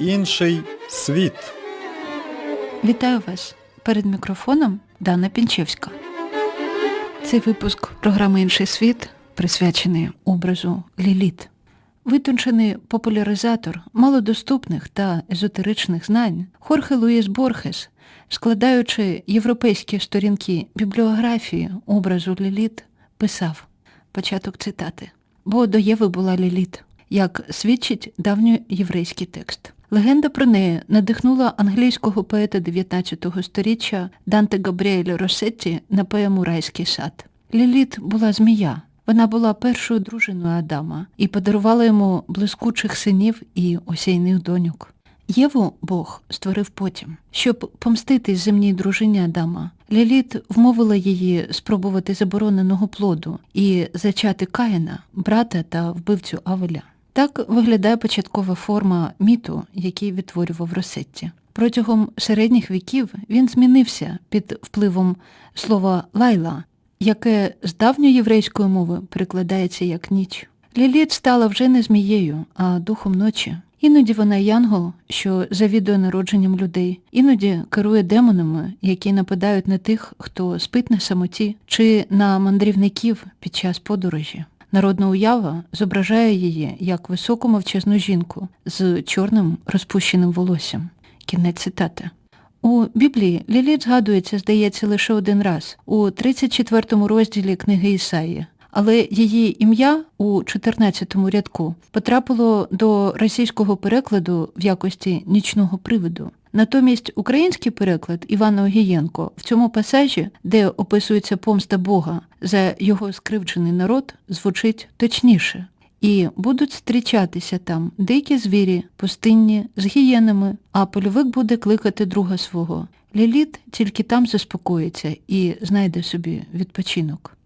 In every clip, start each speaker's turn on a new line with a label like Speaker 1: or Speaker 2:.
Speaker 1: інший світ.
Speaker 2: Вітаю вас! Перед мікрофоном Дана Пінчевська. Цей випуск програми Інший світ присвячений образу Ліліт. Витончений популяризатор малодоступних та езотеричних знань Хорхе Луїс Борхес, складаючи європейські сторінки бібліографії образу Ліліт, писав початок цитати. Бо до Єви була Ліліт, як свідчить давньоєврейський текст. Легенда про неї надихнула англійського поета 19 століття Данте Габріеля Росетті на поему Райський сад. Ліліт була змія. Вона була першою дружиною Адама і подарувала йому блискучих синів і осійних доньок. Єву Бог створив потім. Щоб помстити земній дружині Адама, Ліліт вмовила її спробувати забороненого плоду і зачати Каїна, брата та вбивцю Авеля. Так виглядає початкова форма міту, який відтворював Росетті. Протягом середніх віків він змінився під впливом слова лайла, яке з давньоєврейської мови перекладається як ніч. Ліліт стала вже не змією, а духом ночі. Іноді вона янгол, що завідує народженням людей, іноді керує демонами, які нападають на тих, хто спить на самоті, чи на мандрівників під час подорожі. Народна уява зображає її як високу мовчазну жінку з чорним розпущеним волоссям. Кінець цитати. У Біблії Ліліт згадується, здається, лише один раз у 34 розділі книги Ісаї, але її ім'я у 14 рядку потрапило до російського перекладу в якості нічного привиду. Натомість український переклад Івана Огієнко в цьому пасажі, де описується помста Бога за його скривджений народ, звучить точніше. І будуть зустрічатися там дикі звірі, пустинні, з гієнами, а польовик буде кликати друга свого. Ліліт тільки там заспокоїться і знайде собі відпочинок.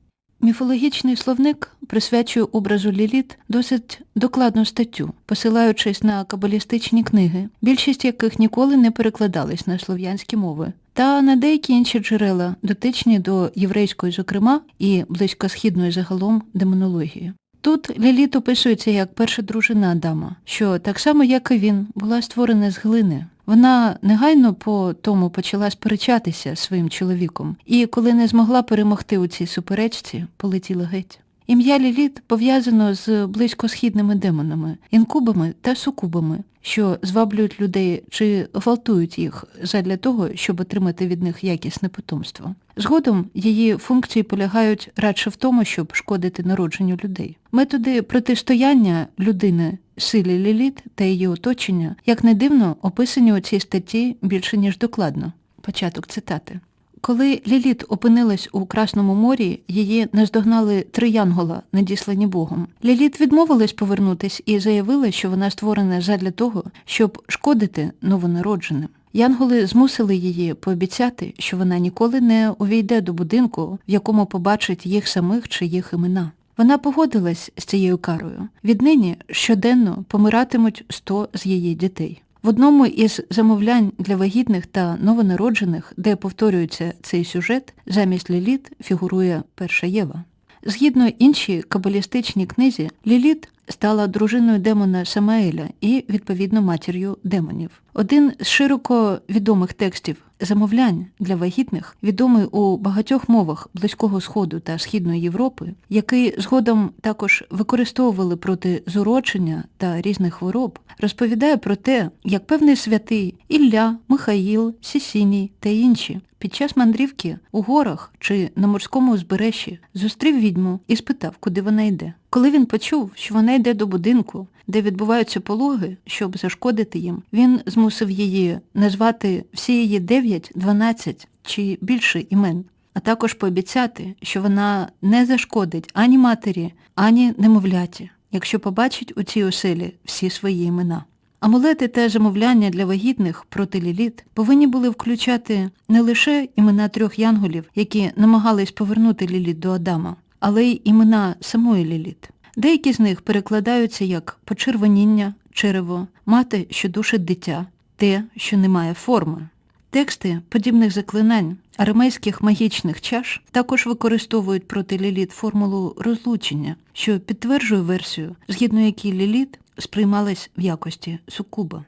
Speaker 2: Міфологічний словник присвячує образу Ліліт досить докладну статтю, посилаючись на кабалістичні книги, більшість яких ніколи не перекладались на слов'янські мови, та на деякі інші джерела, дотичні до єврейської, зокрема, і близькосхідної загалом демонології. Тут Ліліт описується як перша дружина Адама, що так само, як і він, була створена з глини. Вона негайно по тому почала сперечатися своїм чоловіком, і коли не змогла перемогти у цій суперечці, полетіла геть. Ім'я Ліліт пов'язано з близькосхідними демонами, інкубами та сукубами, що зваблюють людей чи гвалтують їх задля того, щоб отримати від них якісне потомство. Згодом її функції полягають радше в тому, щоб шкодити народженню людей. Методи протистояння людини силі Ліліт та її оточення, як не дивно, описані у цій статті більше ніж докладно. Початок цитати. Коли Ліліт опинилась у Красному морі, її наздогнали три янгола, надіслані Богом. Ліліт відмовилась повернутись і заявила, що вона створена задля того, щоб шкодити новонародженим. Янголи змусили її пообіцяти, що вона ніколи не увійде до будинку, в якому побачить їх самих чи їх імена. Вона погодилась з цією карою. Віднині щоденно помиратимуть 100 з її дітей. В одному із замовлянь для вагітних та новонароджених, де повторюється цей сюжет, замість Ліліт фігурує перша Єва. Згідно іншій кабалістичній книзі, Ліліт стала дружиною демона Самаеля і, відповідно, матір'ю демонів. Один з широко відомих текстів замовлянь для вагітних, відомий у багатьох мовах Близького Сходу та Східної Європи, який згодом також використовували проти зурочення та різних хвороб, розповідає про те, як певний святий Ілля, Михаїл, Сісіній та інші під час мандрівки у горах чи на морському узбережжі зустрів відьму і спитав, куди вона йде. Коли він почув, що вона йде до будинку, де відбуваються пологи, щоб зашкодити їм, він змусив її назвати всі її 9, 12 чи більше імен, а також пообіцяти, що вона не зашкодить ані матері, ані немовляті, якщо побачить у цій оселі всі свої імена. Амулети та замовляння для вагітних проти Ліліт повинні були включати не лише імена трьох янголів, які намагались повернути Ліліт до Адама, але й імена самої Ліліт. Деякі з них перекладаються як почервоніння, черево, мати, що душить дитя, те, що не має форми. Тексти подібних заклинань арамейських магічних чаш також використовують проти Ліліт формулу розлучення, що підтверджує версію, згідно якій Ліліт сприймалась в якості сукуба.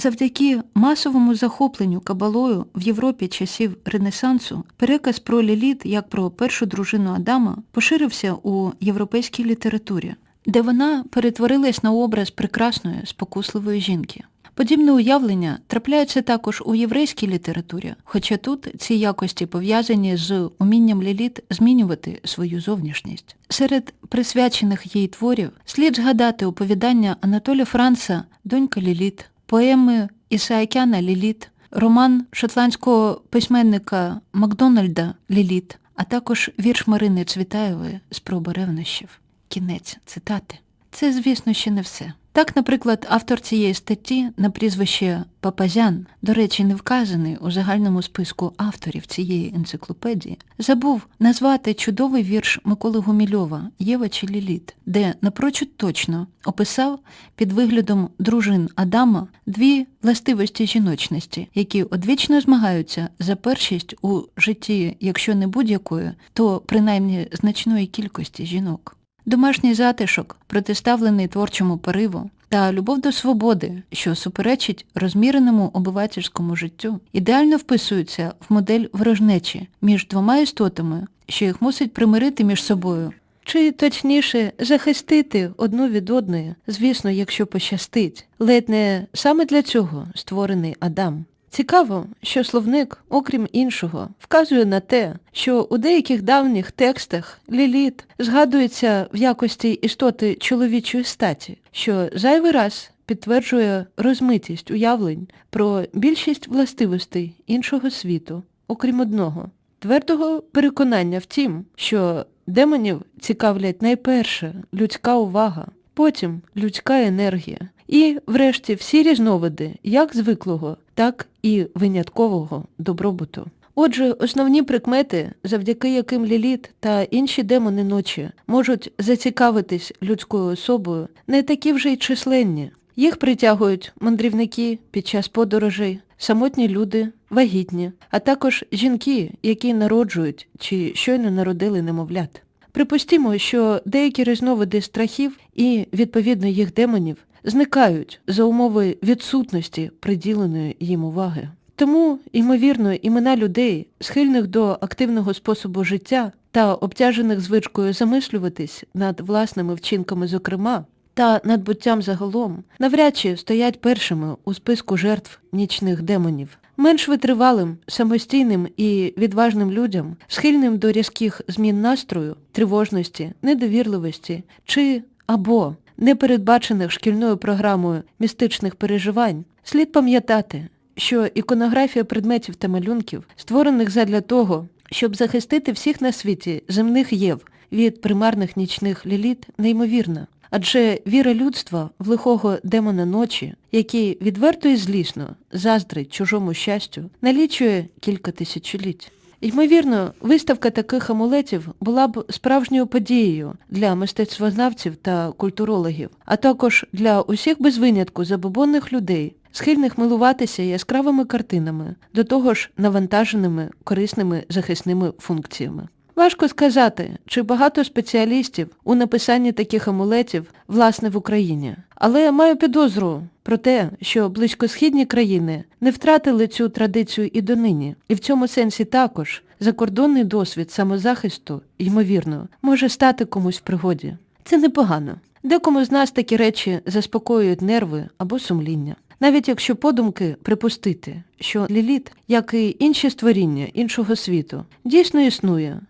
Speaker 2: Завдяки масовому захопленню кабалою в Європі часів Ренесансу переказ про Ліліт як про першу дружину Адама поширився у європейській літературі, де вона перетворилась на образ прекрасної, спокусливої жінки. Подібне уявлення трапляються також у єврейській літературі, хоча тут ці якості пов'язані з умінням Ліліт змінювати свою зовнішність. Серед присвячених їй творів слід згадати оповідання Анатоля Франца Донька Ліліт, поеми Ісаакяна Ліліт, роман шотландського письменника Макдональда Ліліт, а також вірш Марини Цвітаєвої Спроба ревнощів. Кінець цитати. Це, звісно, ще не все. Так, наприклад, автор цієї статті на прізвище Папазян, до речі, не вказаний у загальному списку авторів цієї енциклопедії, забув назвати чудовий вірш Миколи Гумільова Єва чи Ліліт, де напрочуд точно описав під виглядом дружин Адама дві властивості жіночності, які одвічно змагаються за першість у житті, якщо не будь-якої, то принаймні значної кількості жінок. Домашній затишок, протиставлений творчому пориву, та любов до свободи, що суперечить розміреному обивательському життю, ідеально вписуються в модель ворожнечі між двома істотами, що їх мусить примирити між собою. Чи точніше захистити одну від одної, звісно, якщо пощастить, ледь не саме для цього створений Адам. Цікаво, що словник, окрім іншого, вказує на те, що у деяких давніх текстах Ліліт згадується в якості істоти чоловічої статі, що зайвий раз підтверджує розмитість уявлень про більшість властивостей іншого світу, окрім одного, твердого переконання в тім, що демонів цікавлять найперше людська увага, потім людська енергія, і, врешті, всі різновиди як звиклого, так і виняткового добробуту. Отже, основні прикмети, завдяки яким Ліліт та інші демони ночі можуть зацікавитись людською особою, не такі вже й численні. Їх притягують мандрівники під час подорожей, самотні люди, вагітні, а також жінки, які народжують чи щойно народили немовлят. Припустімо, що деякі різновиди страхів і, відповідно, їх демонів зникають за умови відсутності приділеної їм уваги. Тому, ймовірно, імена людей, схильних до активного способу життя та обтяжених звичкою замислюватись над власними вчинками зокрема, та над буттям загалом, навряд чи стоять першими у списку жертв нічних демонів. Менш витривалим, самостійним і відважним людям, схильним до різких змін настрою, тривожності, недовірливості чи або непередбачених шкільною програмою містичних переживань, слід пам'ятати, що іконографія предметів та малюнків, створених задля того, щоб захистити всіх на світі земних єв від примарних нічних ліліт, неймовірна. Адже віра людства в лихого демона ночі, який відверто і злісно заздрить чужому щастю, налічує кілька тисячоліть. Ймовірно, виставка таких амулетів була б справжньою подією для мистецтвознавців та культурологів, а також для усіх без винятку забобонних людей, схильних милуватися яскравими картинами, до того ж навантаженими корисними захисними функціями. Важко сказати, чи багато спеціалістів у написанні таких амулетів, власне, в Україні. Але я маю підозру про те, що близькосхідні країни не втратили цю традицію і донині. І в цьому сенсі також закордонний досвід самозахисту, ймовірно, може стати комусь в пригоді. Це непогано. Декому з нас такі речі заспокоюють нерви або сумління. Навіть якщо подумки припустити, що ліліт, як і інші створіння іншого світу, дійсно існує,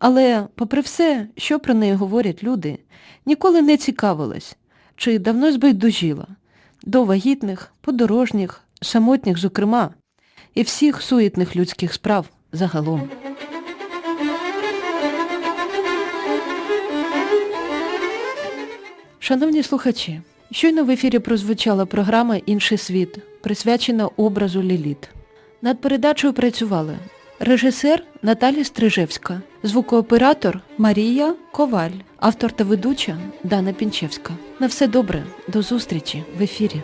Speaker 2: але, попри все, що про неї говорять люди, ніколи не цікавилась, чи давно збайдужіла до вагітних, подорожніх, самотніх, зокрема, і всіх суетних людських справ загалом. Шановні слухачі, щойно в ефірі прозвучала програма Інший світ, присвячена образу Ліліт. Над передачею працювали режисер Наталія Стрижевська, звукооператор Марія Коваль, автор та ведуча Дана Пінчевська. На все добре, до зустрічі в ефірі.